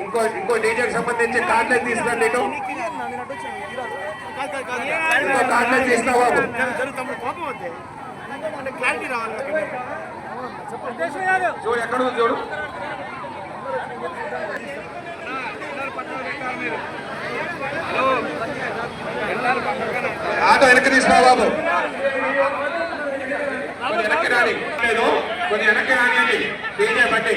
ఇంకో ఇంకో డీజేకి సంబంధించి కార్డులు తీసుకురండి ఇటు ఇంకో కార్డులు తీసుకురా బాబు. చూడు ఎక్కడ ఉంది చూడు ఆటో వెనక్కి తీసుకురా బాబు. వెనక్కి రాని. లేదు కొంచెం వెనక్కి రానియండి. డీజే బట్టి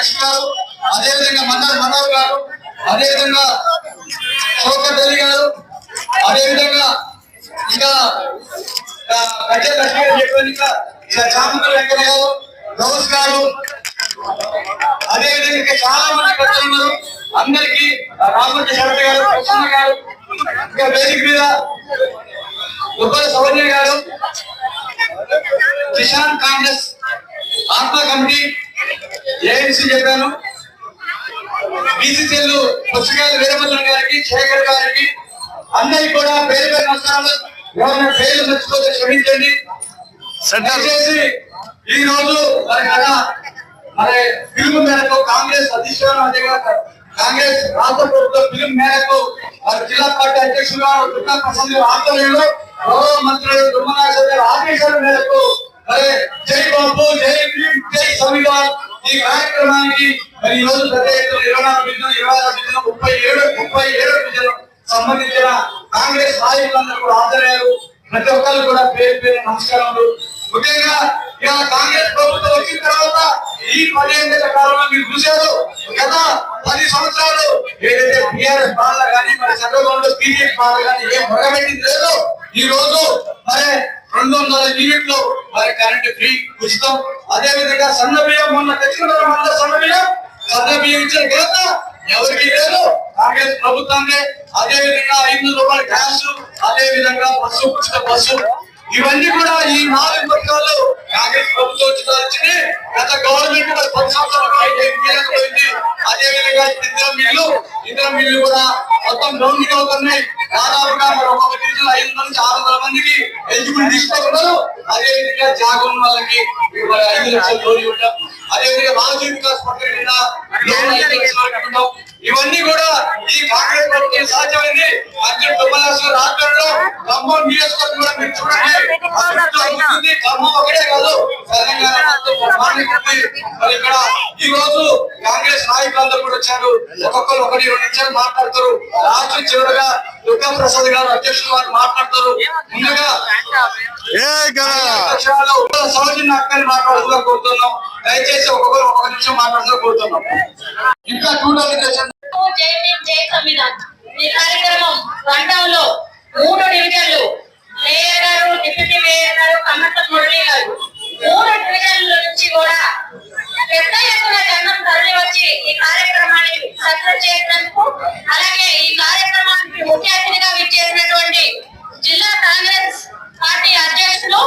అదేవిధంగా గారు అదేవిధంగా మందర్ మనోహర్ గారు అదేవిధంగా శోకర్ అలీ గారు అదేవిధంగా ఇంకా ఆ, లక్ష్మి గారు ఇంకా ఇంకా చామంత గారు గౌస్ గారు అదేవిధంగా ఇంకా చాలా మంది ఖర్చు ఉన్నారు. అందరికీ రామకృష్ణ శరత్ గారు ప్రసన్న గారు ఇంకా వేదిక మీద ఉప్పల సౌర్య గారు కిసాన్ కాంగ్రెస్ ఆత్మ కమిటీ ఏఎన్సీ చెప్పాను? బీసీసీలు పుస్తకాలు వీరభద్రం గారికి శేఖర్ గారికి అందరికి కూడా పేరు పేరు నమస్కారాలు. ఎవరైనా పేర్లు మర్చిపోతే క్షమించండి. దయచేసి ఈ రోజు మరి కదా మరి పిలుపు మేరకు కాంగ్రెస్ అధిష్టానం అదేగా కాంగ్రెస్ రాష్ట్ర ప్రభుత్వం పిలుపు మేరకు మరి జిల్లా పార్టీ అధ్యక్షులుగా దుర్గా ప్రసాద్ గారి ఆధ్వర్యంలో గౌరవ మంత్రులు దుమ్మనాథ్ గారి ఆదేశాల మేరకు మరి జై బాబు జై ఈ కార్యక్రమానికి మరి ఈ రోజు పెద్ద ఎత్తున ఇరవై నాలుగు డివిజన్ ఇరవై ఆరు డివిజన్ ముప్పై ఏడు ముప్పై ఏడు డివిజన్ సంబంధించిన కాంగ్రెస్ నాయకులందరూ కూడా హాజరయ్యారు. ప్రతి ఒక్కరు కూడా పేరు పేరు నమస్కారములు. ముఖ్యంగా ఇలా కాంగ్రెస్ ప్రభుత్వం వచ్చిన తర్వాత ఈ పదిహేను కాలంలో మీరు చూశారు గత పది సంవత్సరాలు ఏదైతే టిఆర్ఎస్ బాధ కానీ మరి చంద్రబాబు బీజేపీ బాధ కానీ ఏం మొదలుపెట్టింది లేదు ఈ రోజు మరి రెండు వందల యూనిట్లు మరి కరెంట్ ఫ్రీ ఉచితం. అదే విధంగా సన్న బియ్యం మొన్న తెచ్చుకున్నారు మన సన్న బియ్యం సన్న బియ్యం ఇచ్చిన ఘనత ఎవరికి లేదు. కాంగ్రెస్ ప్రభుత్వాన్ని అదే విధంగా ఐదు రూపాయల గ్యాస్ అదే విధంగా బస్సు ఉచిత బస్సు. ఇవన్నీ కూడా ఈ నాలుగు పథకాలు కాంగ్రెస్ ప్రభుత్వం వచ్చింది గత గవర్నమెంట్ మరి పది సంవత్సరాలు అదే విధంగా ఇంద్ర మిల్లు ఇంద్ర మిల్లు కూడా మొత్తం డౌన్ అవుతున్నాయి దాదాపుగా మరి ఒక్కొక్క డివిజన్ ఐదు నుంచి ఆరు వందల మందికి ఎలిజిబుల్ తీసుకుంటున్నారు అదే విధంగా జాగం వాళ్ళకి ఐదు లక్షల లోన్ ఇవ్వడం అదే విధంగా రాజీవ్ వికాస్ పథకం ఐదు లక్షల వరకు ఇవన్నీ కూడా ఈ కాంగ్రెస్ ప్రభుత్వం సాధ్యమైంది. అర్జున్ తుమ్మలాస్ ఆధ్వర్యంలో ఖమ్మం నియోజకవర్గం కూడా మీరు చూడండి. అభివృద్ధి అవుతుంది. ఖమ్మం ఒకటే కాదు. తెలంగాణ. మరి ఇక్కడ ఈ రోజు కాంగ్రెస్ నాయకులందరూ కూడా వచ్చారు. ఒక్కొక్కరు ఒకటి రెండు నిమిషాలు మాట్లాడతారు. రాష్ట్రం చివరగా దుర్గా ప్రసాద్ గారు అధ్యక్షులు వారు మాట్లాడతారు ముందుగా సౌజన్య అక్కని మాట్లాడుతూ కోరుతున్నాం. దయచేసి ఒక్కొక్కరు ఒక్కొక్క నిమిషం మాట్లాడుతూ కోరుతున్నాం. ఇంకా టూ జై భీమ్ జై సంవిధాన్. ఈ కార్యక్రమం గంటంలో మూడు డివిజన్లు. మేయర్ గారు డిప్యూటీ మేయర్ గారు కమ్మట్ల మురళి గారు. మూడు డివిజన్ల నుంచి కూడా పెద్ద ఎత్తున జనం తరలి వచ్చి ఈ కార్యక్రమాన్ని సక్సెస్ చేసినందుకు అలాగే ఈ కార్యక్రమానికి ముఖ్య అతిథిగా విచ్చేసినటువంటి జిల్లా కాంగ్రెస్ పార్టీ అధ్యక్షులు